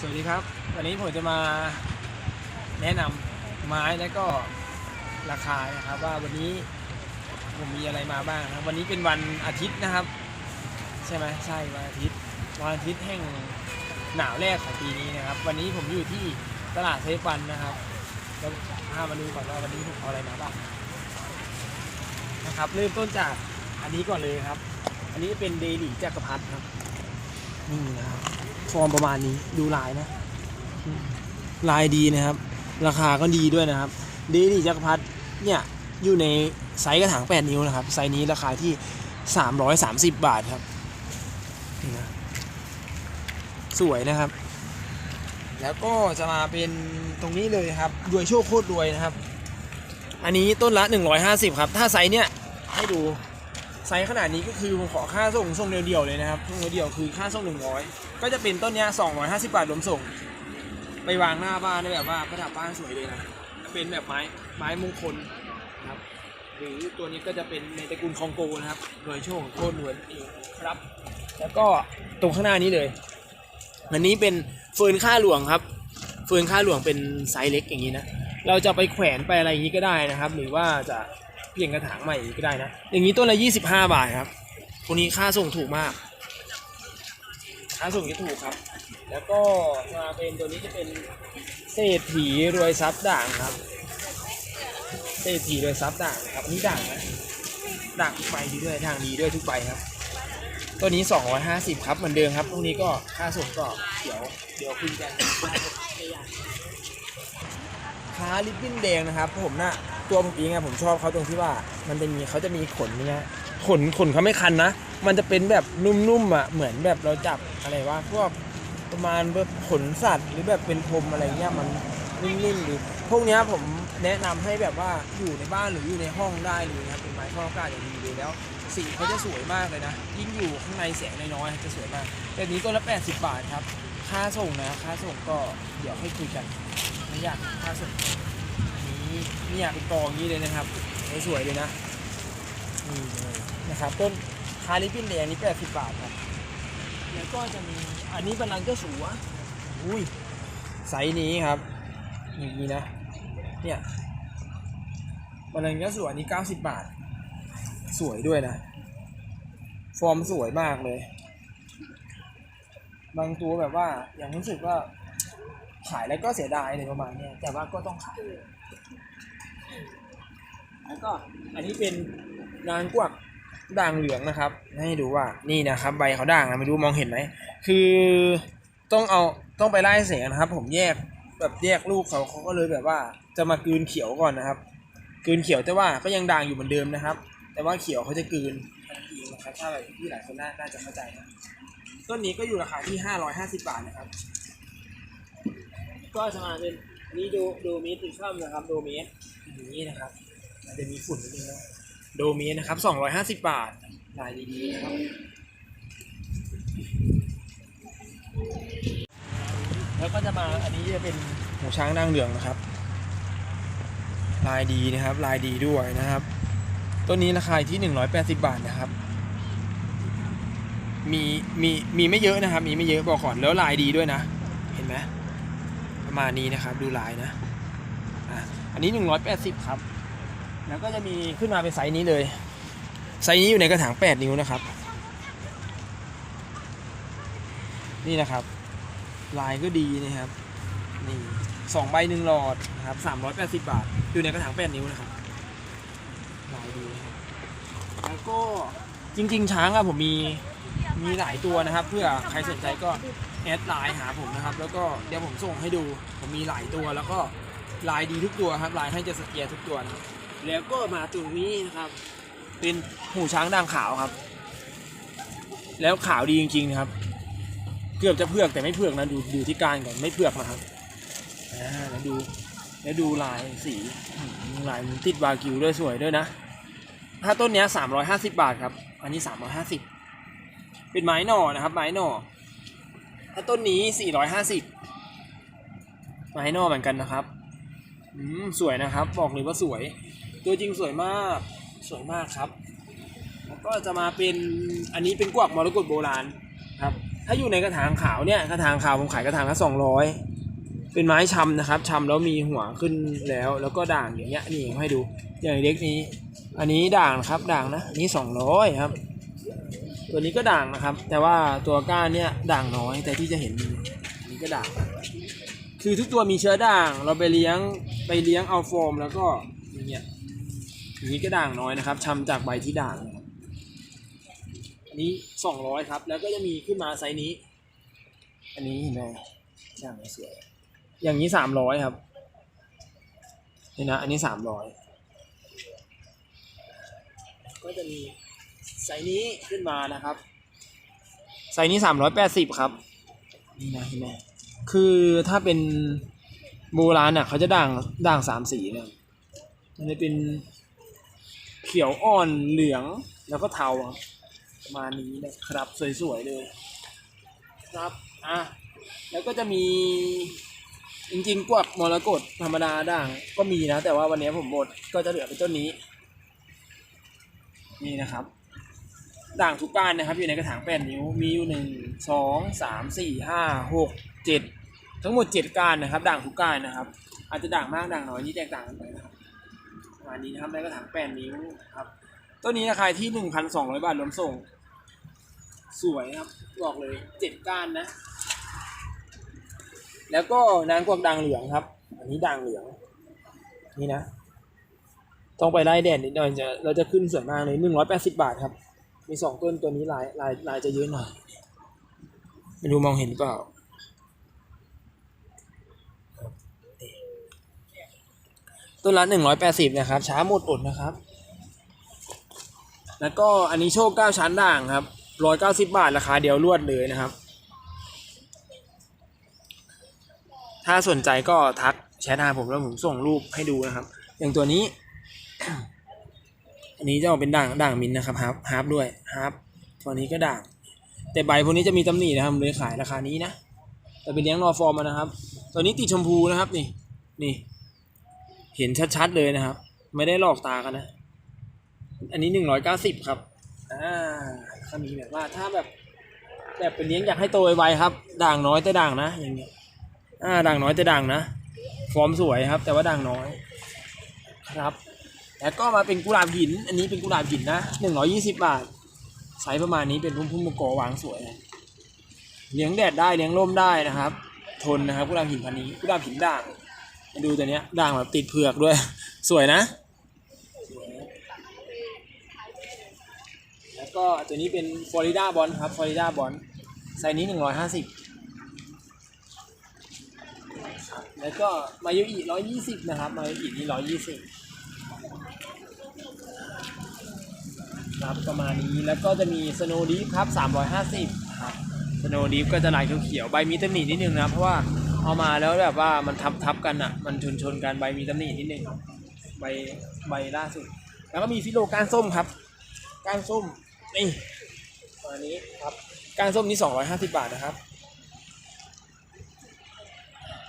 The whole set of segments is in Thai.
สวัสดีครับ วันนี้ผมจะมาแนะนำไม้และก็ราคานะครับว่าวันนี้ผมมีอะไรมาบ้างครับ วันนี้เป็นวันอาทิตย์นะครับ ใช่ไหมใช่วันอาทิตย์วันอาทิตย์แห่งหนาวแรกของปีนี้นะครับ วันนี้ผมอยู่ที่ตลาดเซฟวันนะครับแล้วพามาดูก่อนว่าวันนี้ผมเอาอะไรมาบ้างนะครับ เริ่มต้นจากอันนี้ก่อนเลยครับ อันนี้เป็นเดลี่จักรพรรดิครับนี่นะครับ ฟอร์มประมาณนี้ดูลายนะ ลายดีนะครับ ราคาก็ดีด้วยนะครับเดลี่จักรพรรดิเนี่ยอยู่ในไซส์กระถาง 8 นิ้วนะครับ ไซส์นี้ราคาที่ 330 บาทครับนี่นะสวยนะครับ แล้วก็จะมาเป็นตรงนี้เลยครับรวยโชคโคตรรวยนะครับ อันนี้ต้นละ 150 ครับ ถ้าไซส์เนี่ยให้ดู ไซส์ขนาดนี้ก็คือผมขอค่าส่งส่งเดียวๆเลยนะครับส่งเดียวๆคือค่าส่ง100ก็จะเป็นต้นเนี้ย250บาทรวมส่ง ไปวางหน้าบ้านได้แบบว่าประดับบ้านสวยเลยนะเป็นแบบไม้ไม้มงคลนะครับ หรือตัวนี้ก็จะเป็นในตระกูลคองโกนะครับ โดยโชคโคตรรวยนั่นเองครับ แล้วก็ตรงข้างหน้านี้เลยอันนี้เป็นเฟิร์นค่าหลวงครับ เฟิร์นค่าหลวงเป็นไซส์เล็กอย่างนี้นะเราจะไปแขวนไปอะไรอย่างนี้ก็ได้นะครับ หรือว่าจะ เปลี่ยนกระถางใหม่ก็ได้นะ อย่างนี้ต้นละ25บาทครับตัวนี้ค่าส่งถูกมาก ค่าส่งที่ถูกครับ แล้วก็มาเป็นตัวนี้จะเป็นเศรษฐีรวยทรัพย์ด่างครับ เศรษฐีรวยทรัพย์ด่างครับอันนี้ด่างนะด่างทุกใบดีด้วยด่างดีด้วยทุกใบครับ ตัวนี้ 250 ครับเหมือนเดิมครับพวกนี้ก็ค่าส่งก็เดี๋ยวเดี๋ยวคุยกันค้าลิปบิ้นแดงนะครับผมน่ะ ตัวผมเองอะผมชอบเขาตรงที่ว่า มันจะมีเขาจะมีขนเนี่ยขนขนเขาไม่คันนะ มันจะเป็นแบบนุ่มๆอะเหมือนแบบเราจับอะไรว่าพวกประมาณแบบขนสัตว์ หรือแบบเป็นพรมอะไรเงี้ยมันนิ่มๆดีพวกเนี้ยผมแนะนำให้แบบว่าอยู่ในบ้านหรืออยู่ในห้องได้เลยนะครับเป็นไม้ฟอกอากาศอย่างดีเลยแล้วสีเขาจะสวยมากเลยนะ ยิ่งอยู่ข้างในแสงน้อยๆจะสวยมากแบบนี้ต้นละ 80 บาทครับ ค่าส่งนะ ค่าส่งก็เดี๋ยวให้คุยกันไม่อยากค่าส่ง อันนี้นี่อยากเป็นกองนี้เลยนะครับสวยๆเลยนะนี่เลยนะครับต้นคาริบินแดงนี่80บบาทครับแล้วก็จะมีอันนี้บันลังก์เจ้าสัวอุ้ยไซส์นี้ครับอย่างนี้นะเนี่ยบันลังก์เจ้าสัวอันนี้90บบาท สวยด้วยนะ ฟอร์มสวยมากเลย บางตัวแบบว่าอย่างรู้สึกว่าขายแล้วก็เสียดายเลยประมาณนี้แต่ว่าก็ต้องขาย แล้วก็อันนี้เป็นนางกวักด่างเหลืองนะครับ ให้ดูว่านี่นะครับ ใบเขาด่างนะไม่รู้มองเห็นไหมคือต้องเอาต้องไปไล่เสียงนะครับ ผมแยกแบบแยกลูกเขาเขาก็เลยแบบว่าจะมากืนเขียวก่อนนะครับกืนเขียวแต่ว่าก็ยังด่างอยู่เหมือนเดิมนะครับ แต่ว่าเขียวเขาจะกืนทันทีนะครับถ้าแบบที่หลายคนน่าน่าจะเข้าใจนะต้นนี้ก็อยู่ราคาที่ 550 บาทนะครับ ก็จะมาเป็น นี่ดูดูมีติช่อมนะครับโดเมสอย่างนี้นะครับอาจจะมีฝุ่นนิดนึงนะโดเมสนะครับ250บาทลายดีๆนะครับ แล้วก็จะมาอันนี้จะเป็นหูช้างนางเหลืองนะครับ ลายดีนะครับ ลายดีด้วยนะครับต้นนี้ราคาอยู่ที่180บาทนะครับ มีมีมีไม่เยอะนะครับ มีไม่เยอะบอกก่อนแล้วลายดีด้วยนะ เห็นไหม ประมาณนี้นะครับ ดูลายนะอะอันนี้ 180 ครับ แล้วก็จะมีขึ้นมาเป็นไซส์นี้เลย ไซส์นี้อยู่ในกระถาง 8 นิ้วนะครับ นี่นะครับ ลายก็ดีนะครับ นี่สองใบหนึ่งหลอดนะครับสามร้อยแปดสิบบาท อยู่ในกระถางแปดนิ้วนะครับลายดีนะครับแล้วก็จริง ๆ ช้างอะผมมีมีหลายตัวนะครับ เพื่อใครสนใจก็ แอดไลน์หาผมนะครับ แล้วก็เดี๋ยวผมส่งให้ดู ผมมีหลายตัวแล้วก็ลายดีทุกตัวครับลายให้จะสเกียร์ทุกตัวนะครับ แล้วก็มาตัวนี้นะครับ เป็นหูช้างด่างขาวครับ แล้วขาวดีจริงๆนะครับ เกือบจะเผือกแต่ไม่เผือกนะดูดูที่การก่อนไม่เผือกนะครับอ่าแล้วดูแล้วดูลายสีลายมันติดวากิวด้วยสวยด้วยนะ ถ้าต้นนี้สามร้อยห้าสิบาทครับ อันนี้สามร้อยห้าสิบเป็นไม้หน่อนะครับ ไม้หน่อ ถ้าต้นนี้สี่ร้อยห้าสิบไม้หน่อเหมือนกันนะครับ อืม สวยนะครับ บอกเลยว่าสวย ตัวจริงสวยมาก สวยมากครับ แล้วก็จะมาเป็น อันนี้เป็นกวักมรกตโบราณครับ ถ้าอยู่ในกระถางขาวเนี่ย กระถางขาวผมขายกระถางละสองร้อยเป็นไม้ชำนะครับชำแล้วมีหัวขึ้นแล้ว แล้วก็ด่างอย่างเงี้ย นี่ผมให้ดู อย่างเล็กนี้ อันนี้ด่างครับ ด่างนะนนี้สองร้อยครับ ตัวนี้ก็ด่างนะครับ แต่ว่าตัวก้านเนี่ยด่างน้อยแต่ที่จะเห็นมีอันนี้ก็ด่าง คือทุกตัวมีเชื้อด่าง เราไปเลี้ยงไปเลี้ยงเอาโฟมแล้วก็อย่างเงี้ยอย่างนี้ก็ด่างน้อยนะครับชำจากใบที่ด่างอันนี้สองร้อยครับ แล้วก็จะมีขึ้นมาไซส์นี้ อันนี้เห็นไหมด่างสวยอย่างนี้สามร้อยครับนี่นะอันนี้สามร้อยก็จะมี ไซส์นี้ขึ้นมานะครับไซส์นี้สามร้อยแปดสิบครับนี่นะเห็นไหมคือถ้าเป็นโบราณน่ะเขาจะด่างด่างสามสีเนี่ยมันจะเป็นเขียวอ่อนเหลืองแล้วก็เทาครับประมาณนี้นะครับสวยๆเลยครับอะแล้วก็จะมีจริงๆกวักมรกตธรรมดาด่างก็มีนะ แต่ว่าวันนี้ผมหมดก็จะเหลือเป็นต้นนี้ นี่นะครับ ด่างทุกก้านนะครับ อยู่ในกระถางแปดนิ้วมีอยู่หนึ่งสองสามสี่ห้าหกเจ็ดทั้งหมดเจ็ดก้านนะครับ ด่างทุกก้านนะครับ อาจจะด่างมากด่างน้อยนี่แตกต่างกันไปนะครับประมาณนี้นะครับในกระถางแปดนิ้วครับต้นนี้ราคาที่หนึ่งพันสองร้อยบาทรวมส่ง สวยครับบอกเลยเจ็ดก้านนะ แล้วก็นางกวักด่างเหลืองครับ อันนี้ด่างเหลือง นี่นะต้องไปไล่แดดนิดหน่อยจะเราจะขึ้นสวยมากเลยหนึ่งร้อยแปดสิบาทครับ มีสองต้นตัวนี้ลายลายลายจะเยอะหน่อยไม่รู้มองเห็นเปล่าต้นละหนึ่งร้อยแปดสิบนะครับ ช้าหมดอดนะครับ แล้วก็อันนี้โชคเก้าชั้นด่างครับร้อยเก้าสิบาทราคาเดียวรวดเลยนะครับ ถ้าสนใจก็ทักแชทหาผมแล้วผมส่งรูปให้ดูนะครับ อย่างตัวนี้ อันนี้จะออกเป็นด่างด่างมินนะครับฮาร์ปฮาร์ปด้วยฮาร์ปตัวนี้ก็ด่าง แต่ใบพวกนี้จะมีตำหนินะครับเลยขายราคานี้นะแต่เป็นเลี้ยงรอฟอร์มนะครับ ตัวนี้ติดชมพูนะครับนี่นี่ เห็นชัดๆเลยนะครับ ไม่ได้หลอกตากันนะ อันนี้หนึ่งร้อยเก้าสิบครับอ่าถ้ามีแบบว่าถ้าแบบแบบเป็นเลี้ยงอยากให้โตไวๆครับ ด่างน้อยแต่ด่างนะ อย่างเงี้ยอ่าด่างน้อยแต่ด่างนะ ฟอร์มสวยครับ แต่ว่าด่างน้อย ครับ แล้วก็มาเป็นกุหลาบหิน อันนี้เป็นกุหลาบหินนะหนึ่งร้อยี่สิบาทไซส์ประมาณนี้เป็นพุ่มพุ่มมะกอวางสวยนะเลี้ยงแดดได้เลี้ยงร่มได้นะครับ ทนนะครับกุหลาบหินพันนี้กุหลาบหินด่างมาดูตัวเนี้ยด่างแบบติดเผือกด้วย สวยนะสวยนะแล้วก็ตัวนี้เป็นฟลอริดาบอลครับฟลอริดาบอลไซส์นี้หนึ่งร้อยห้าสิบแล้วก็มายุอีร้อยยี่สิบนะครับมายุอีนี่ร้อยยี่สิบ ครับประมาณนี้แล้วก็จะมีสโนดีฟครับ350ครับสโนดีฟก็จะลายเขียวๆใบมีตำหนินิดนึงนะเพราะว่าเอามาแล้วแบบว่ามันทับทับกันอะ มันชนชนกันใบมีตำหนินิดนึงใบใบล่าสุด แล้วก็มีฟิโลก้านส้มครับก้านส้มนี่ประมาณนี้ครับก้านส้มนี่250 บาทนะครับ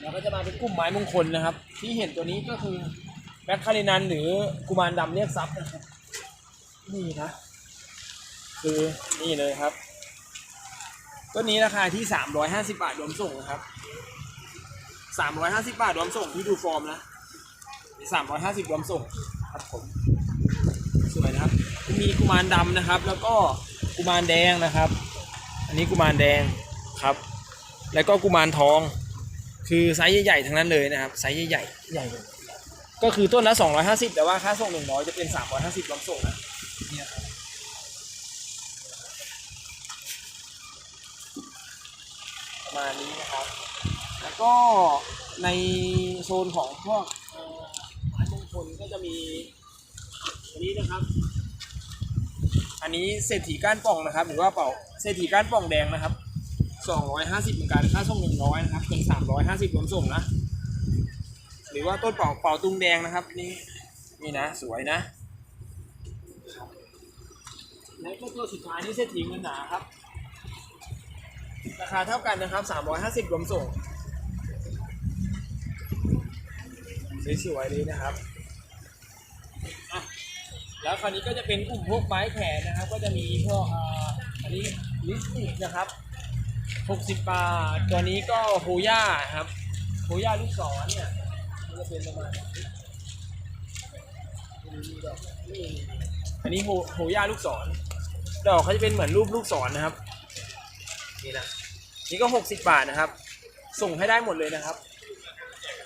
แล้วก็จะมาเป็นกลุ่มไม้มงคลนะครับ ที่เห็นตัวนี้ก็คือแบ็คคารินันหรือกุมารดำเรียกทรัพย์นะครับ นี่นะ คือนี่เลยครับต้นนี้ราคาที่ 350 บาทรวมส่งนะครับ 350 บาทรวมส่งที่ดูฟอร์มนะ 350 รวมส่งครับผมสวยนะครับ มีกุมารดำนะครับ แล้วก็กุมารแดงนะครับ อันนี้กุมารแดงครับ แล้วก็กุมารทอง คือไซส์ใหญ่ๆทั้งนั้นเลยนะครับไซส์ใหญ่ๆใหญ่เลยก็คือต้นละ250 แต่ว่าค่าส่ง100จะเป็น 350รวมส่งนะ เนี่ยครับประมาณนี้นะครับ แล้วก็ในโซนของพวกเอ่อไม้มงคลก็จะมีอันนี้นะครับ อันนี้เศรษฐีก้านป่องนะครับ หรือว่าเป่าเศรษฐีก้านป่องแดงนะครับ250เหมือนกันค่าส่ง100นะครับเป็น350รวมส่งนะ หรือว่าต้นเป่าเป่าตุงแดงนะครับ นี่นี่นะสวยนะ แล้วก็ตัวสุดท้ายนี่เศรษฐีเงินหนาครับ ราคาเท่ากันนะครับ 350รวมส่งสวยๆเลยนะครับแล้วคราวนี้ก็จะเป็นกลุ่มพวกไม้แขนนะครับ ก็จะมีพวกอ่าอันนี้ลิสติกนะครับหกสิบบาทตัวนี้ก็โฮย่าครับโฮย่าลูกศรเนี่ยมันจะเป็นประมาณนี้มีดอกนี่ อันนี้โฮโฮย่าลูกศร ดอกเขาจะเป็นเหมือนรูปลูกศรนะครับ นี่นะ นี่ก็หกสิบบาทนะครับ ส่งให้ได้หมดเลยนะครับ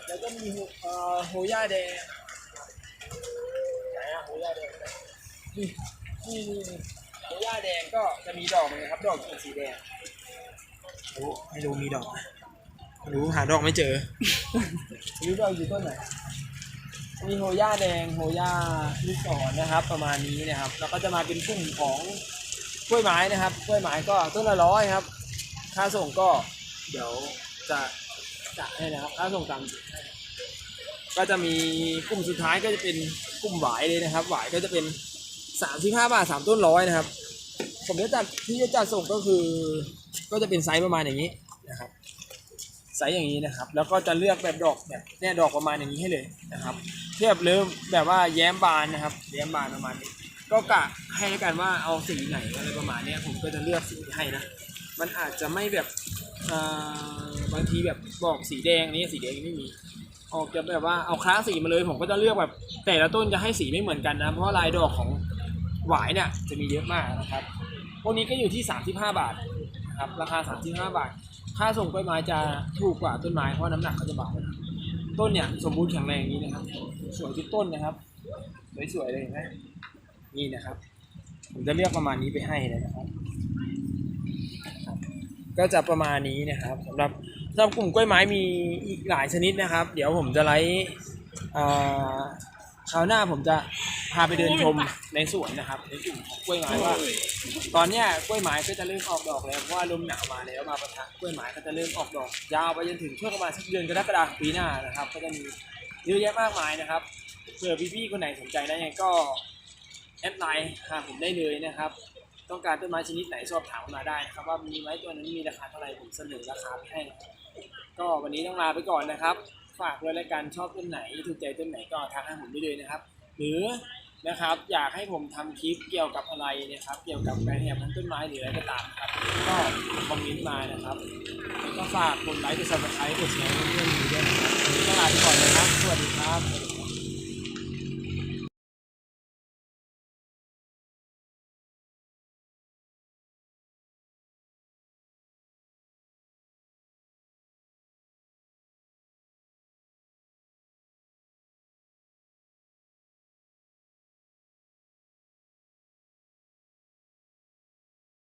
แล้วก็มีโฮเอ่อโฮย่าแดงไหนอะโฮย่าแดงนี่นี่นี่นี่โฮย่าแดงก็จะมีดอกเหมือนกันครับ ดอกเป็นสีแดงโอ้ไม่รู้มีดอกไหมไม่รู้หาดอกไม่เจอไม่รู้ดอกอยู่ต้นไหน มีโฮย่าแดงโฮย่าลูกศรนะครับ ประมาณนี้นะครับ แล้วก็จะมาเป็นกลุ่มของกล้วยไม้นะครับกล้วยไม้ก็ต้นละร้อยครับ ค่าส่งก็เดี๋ยวจะจะให้นะครับค่าส่งตามจุดก็จะมีกลุ่มสุดท้ายก็จะเป็นกลุ่มหวายเลยนะครับ หวายก็จะเป็นสามสิบห้าบาทสามต้นร้อยนะครับผมจะจัดที่จะจัดส่งก็คือ ก็จะเป็นไซส์ประมาณอย่างนี้นะครับ ไซส์อย่างนี้นะครับ แล้วก็จะเลือกแบบดอกแบบเนี่ยดอกประมาณอย่างนี้ให้เลยนะครับเทียบเริ่มแบบว่าแย้มบานนะครับ แย้มบานประมาณนี้ ก็กะให้แล้วกันว่าเอาสีไหนอะไรประมาณนี้ผมก็จะเลือกสีให้นะ มันอาจจะไม่แบบบางทีแบบบอกสีแดงนี้สีแดงไม่มี ออกจะแบบว่าเอาคลาสสีมาเลย ผมก็จะเลือกแบบแต่ละต้นจะให้สีไม่เหมือนกันนะ เพราะลายดอกของหวายเนี่ยจะมีเยอะมากนะครับพวกนี้ก็อยู่ที่ 35 บาทนะครับราคา 35 บาท ค่าส่งกล้วยไม้จะถูกกว่าต้นไม้เพราะน้ำหนักเขาจะเบาต้นเนี่ยสมบูรณ์แข็งแรงอย่างนี้นะครับ สวยทุกต้นนะครับสวยๆเลยเห็นไหมนี่นะครับ ผมจะเลือกประมาณนี้ไปให้เลยนะครับ ก็จะประมาณนี้นะครับสำหรับสำหรับกลุ่มกล้วยไม้มีอีกหลายชนิดนะครับ เดี๋ยวผมจะไลฟ์เอ่อ คราวหน้าผมจะพาไปเดินชมในสวนนะครับในกลุ่มของกล้วยไม้ว่า ตอนเนี้ยกล้วยไม้ก็จะเริ่มออกดอกแล้วเพราะว่าลมหนาวมาแล้วมาปะทะกล้วยไม้ก็จะเริ่มออกดอก ยาวไปจนถึงช่วงประมาณสักเดือนกรกฎาคมปีหน้านะครับ ก็จะมีเยอะแยะมากมายนะครับเผื่อพี่ๆคนไหนสนใจนะยังก็แอดไลน์หาผมได้เลยนะครับ ต้องการต้นไม้ชนิดไหนสอบถามมาได้นะครับว่ามีไม้ตัวนั้นมีราคาเท่าไหร่ผมเสนอราคาไปให้ ก็วันนี้ต้องลาไปก่อนนะครับ ฝากด้วยรายการชอบต้นไหนถูกใจต้นไหนก็ทักให้ผมได้เลยนะครับ หรือนะครับอยากให้ผมทำคลิปเกี่ยวกับอะไรนะครับ เกี่ยวกับการแห่พันต้นไม้หรืออะไรก็ตามครับ ก็คอมเมนต์มานะครับแล้วก็ฝากกดไลค์กดซับสไครต์กดแชร์เพื่อนๆด้วยนะครับวันนี้ต้องลาไปก่อนนะครับ สวัสดีครับ